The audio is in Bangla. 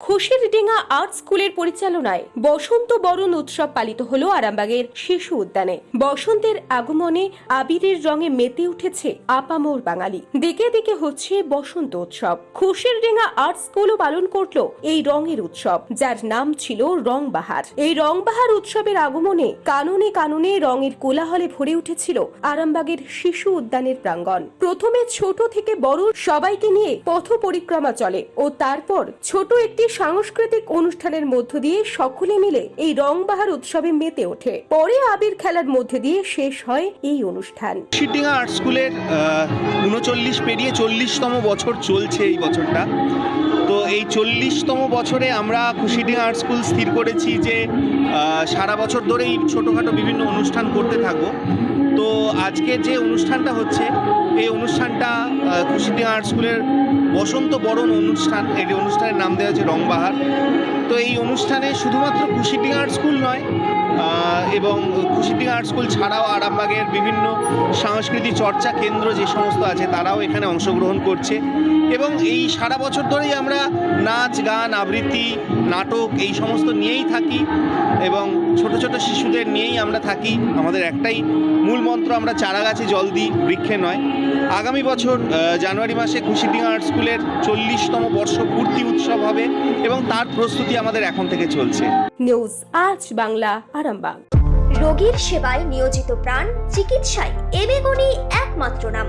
খুশির ডিঙা আর্ট স্কুলের পরিচালনায় বসন্ত বরণ উৎসব পালিত হলো আরামবাগের শিশু উদ্যানে। বসন্তের আগমনে আবিরের রঙে মেতে উঠেছে আপামোর বাঙালি। দিকে দিকে হচ্ছে বসন্ত উৎসব। খুশির ডিঙা আর্ট স্কুলও পালন করল এই রঙের উৎসব, যার নাম ছিল রংবাহার। এই রংবাহার উৎসবের আগমনে কাননে কাননে রঙের কোলাহলে ভরে উঠেছিল আরামবাগের শিশু উদ্যানের প্রাঙ্গণ। প্রথমে ছোট থেকে বড় সবাইকে নিয়ে পথ পরিক্রমা চলে ও তারপর ছোট একটি সাংস্কৃতিক অনুষ্ঠানের মধ্য দিয়ে সকলে মিলে এই রংবাহার উৎসবে মেতে ওঠে। পরে আবির খেলার মধ্যে দিয়ে শেষ হয় এই অনুষ্ঠান। শিটিংয়া আর্ট স্কুলের উনচল্লিশ পেরিয়ে চল্লিশতম বছর চলছে এই বছরটা। তো এই চল্লিশতম বছরে আমরা খুশিডিঙ্গা আর্ট স্কুল স্থির করেছি যে সারা বছর ধরেই ছোটোখাটো বিভিন্ন অনুষ্ঠান করতে থাকব। তো আজকে যে অনুষ্ঠানটা হচ্ছে এই অনুষ্ঠানটা খুশিডিঙ্গা আর্ট স্কুলের বসন্ত বরণ অনুষ্ঠান। এই অনুষ্ঠানের নাম দেওয়া হচ্ছে রংবাহার। তো এই অনুষ্ঠানে শুধুমাত্র খুশিডিঙ্গা আর্ট স্কুল নয় এবং খুশিডিঙ্গা আর্ট স্কুল ছাড়াও আরামবাগের বিভিন্ন সাংস্কৃতিক চর্চা কেন্দ্র যে সমস্ত আছে, তারাও এখানে অংশগ্রহণ করছে। এবং এই সারা বছর ধরেই আমরা নাচ, গান, আবৃত্তি, নাটক এই সমস্ত নিয়েই থাকি এবং ছোট ছোট শিশুদের নিয়েই আমরা থাকি। আমাদের একটাই মূল মন্ত্র, আমরা চারা গাছে জল দিই, বৃক্ষে নয়। আগামী বছর জানুয়ারি মাসে খুশিডিঙ্গা আর্ট স্কুলের চল্লিশতম বর্ষপূর্তি উৎসব হবে এবং তার প্রস্তুতি আমাদের এখন থেকে চলছে। নিউজ আজ বাংলা, আরামবাগ। রোগীর সেবায় নিয়োজিত প্রাণ, চিকিৎসায় এবেগুনি একমাত্র নাম।